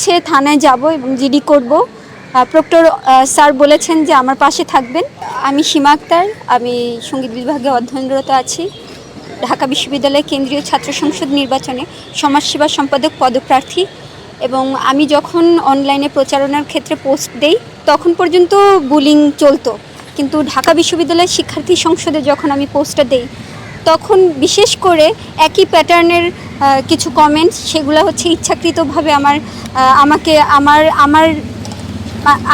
হচ্ছে থানায় যাব এবং জিডি করব। প্রক্টর স্যার বলেছেন যে আমার পাশে থাকবেন। আমি সীমা আক্তার, আমি সংগীত বিভাগে অধ্যয়নরত আছি। ঢাকা বিশ্ববিদ্যালয় কেন্দ্রীয় ছাত্র সংসদ নির্বাচনে সমাজসেবা সম্পাদক পদপ্রার্থী এবং আমি যখন অনলাইনে প্রচারণার ক্ষেত্রে পোস্ট দেই, তখন পর্যন্ত বুলিং চলতো। কিন্তু ঢাকা বিশ্ববিদ্যালয়ের শিক্ষার্থী সংসদে যখন আমি পোস্টটা দেই, তখন বিশেষ করে একই প্যাটার্নের কিছু কমেন্টস সেগুলো হচ্ছে ইচ্ছাকৃতভাবে আমার আমাকে, আমার আমার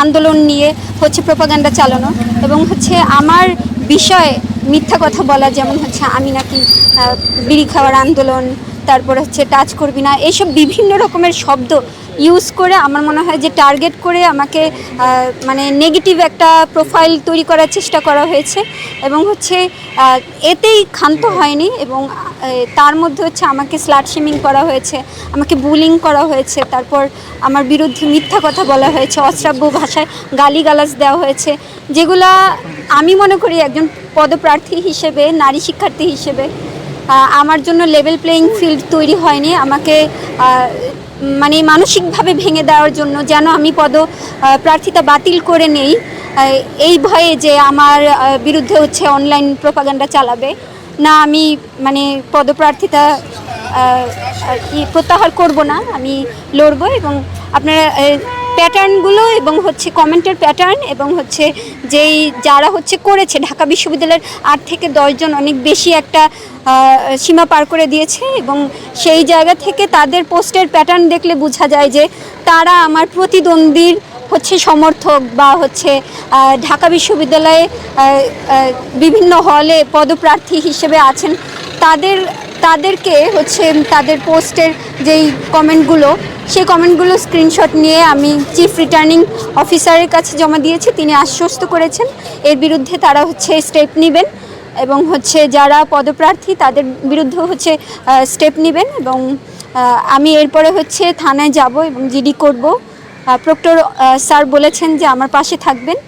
আন্দোলন নিয়ে হচ্ছে প্রপাগান্ডা চালানো এবং হচ্ছে আমার বিষয়ে মিথ্যা কথা বলা, যেমন হচ্ছে আমি নাকি বিড়ি খাওয়ার আন্দোলন, তারপর হচ্ছে টাচ করবি না এইসব বিভিন্ন রকমের শব্দ ইউজ করে আমার মনে হয় যে টার্গেট করে আমাকে মানে নেগেটিভ একটা প্রোফাইল তৈরি করার চেষ্টা করা হয়েছে এবং হচ্ছে এতেই ক্ষান্ত হয়নি এবং তার মধ্যে হচ্ছে আমাকে স্লাট শেমিং করা হয়েছে, আমাকে বুলিং করা হয়েছে, তারপর আমার বিরুদ্ধে মিথ্যা কথা বলা হয়েছে, অশ্রাব্য ভাষায় গালিগালাজ দেওয়া হয়েছে, যেগুলা আমি মনে করি একজন পদপ্রার্থী হিসেবে, নারী শিক্ষার্থী হিসেবে আমার জন্য লেভেল প্লেয়িং ফিল্ড তৈরি হয়নি, আমাকে মানে মানসিকভাবে ভেঙে দেওয়ার জন্য যেন আমি পদ প্রার্থিতা বাতিল করে নেই। এই ভয়ে যে আমার বিরুদ্ধে হচ্ছে অনলাইন প্রোপাগান্ডা চালাবে, না আমি মানে পদপ্রার্থিতা প্রত্যাহার করব না, আমি লড়বো এবং আপনারা প্যাটার্নগুলো এবং হচ্ছে কমেন্টের প্যাটার্ন এবং হচ্ছে যেই যারা হচ্ছে করেছে, ঢাকা বিশ্ববিদ্যালয়ের আট থেকে দশজন অনেক বেশি একটা সীমা পার করে দিয়েছে এবং সেই জায়গা থেকে তাদের পোস্টের প্যাটার্ন দেখলে বোঝা যায় যে তারা আমার প্রতিদ্বন্দ্বীর হচ্ছে সমর্থক বা হচ্ছে ঢাকা বিশ্ববিদ্যালয়ে বিভিন্ন হলে পদপ্রার্থী হিসেবে আছেন। তাদের, তাদেরকে হচ্ছে তাদের পোস্টের যেই কমেন্টগুলো সেই কমেন্টগুলো স্ক্রিনশট নিয়ে আমি চিফ রিটার্নিং অফিসারের কাছে জমা দিয়েছি। তিনি আশ্বস্ত করেছেন, এর বিরুদ্ধে তারা হচ্ছে স্টেপ নেবেন এবং হচ্ছে যারা পদপ্রার্থী তাদের বিরুদ্ধে হচ্ছে স্টেপ নেবেন এবং আমি এরপরে হচ্ছে থানায় যাব এবং জিডি করব। প্রক্টর স্যার বলেছেন যে আমার পাশে থাকবেন।